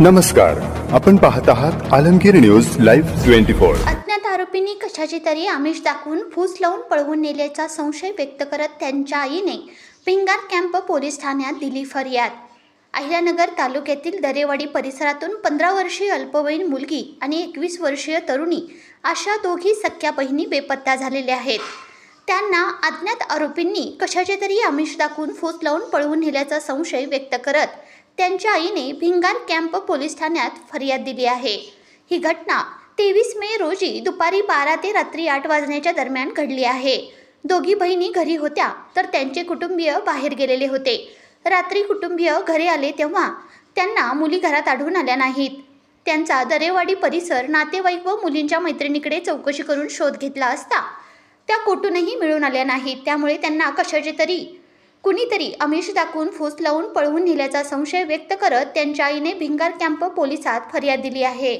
नमस्कार आपण पाहत आहात Alamgir news live twenty four. अज्ञात आरोपींनी कशाची तरी आमिष दाखवून फूस लावून पळवून नेल्याचा संशय व्यक्त करत त्यांच्या आईने पिंगार कॅम्प पोलीस ठाण्यात दिली फर्याद. अहिल्यानगर तालुक्यातील दरेवाडी परिसरातून पंधरा वर्षीय अल्पवयीन मुलगी आणि एकवीस वर्षीय तरुणी अशा दोघी सख्या बहिणी बेपत्ता झालेल्या आहेत. त्यांना अज्ञात आरोपींनी कशाचे तरी आमिष दाखवून फूस लावून पळवून नेल्याचा संशय व्यक्त करत त्यांच्या आईने भिंगार कॅम्प पोलीस ठाण्यात फर्याद दिली आहे. ही घटना तेवीस मे रोजी दुपारी बारा ते रात्री आठ वाजण्याच्या दरम्यान घडली आहे. दोघी बहिणी घरी होत्या तर त्यांचे कुटुंबीय बाहेर गेलेले होते. रात्री कुटुंबीय घरी आले तेव्हा त्यांना मुली घरात आढळून आल्या नाहीत. त्यांचा दरेवाडी परिसर नातेवाईक व मुलींच्या मैत्रिणीकडे चौकशी करून शोध घेतला असता त्या कोठूनही मिळून आल्या नाहीत. त्यामुळे त्यांना कशाचे तरी कुणीतरी आमिष दाखवून फूस लावून पळवून नेल्याचा संशय व्यक्त करत त्यांच्या आईने भिंगार कॅम्प पोलिसात फर्याद दिली आहे.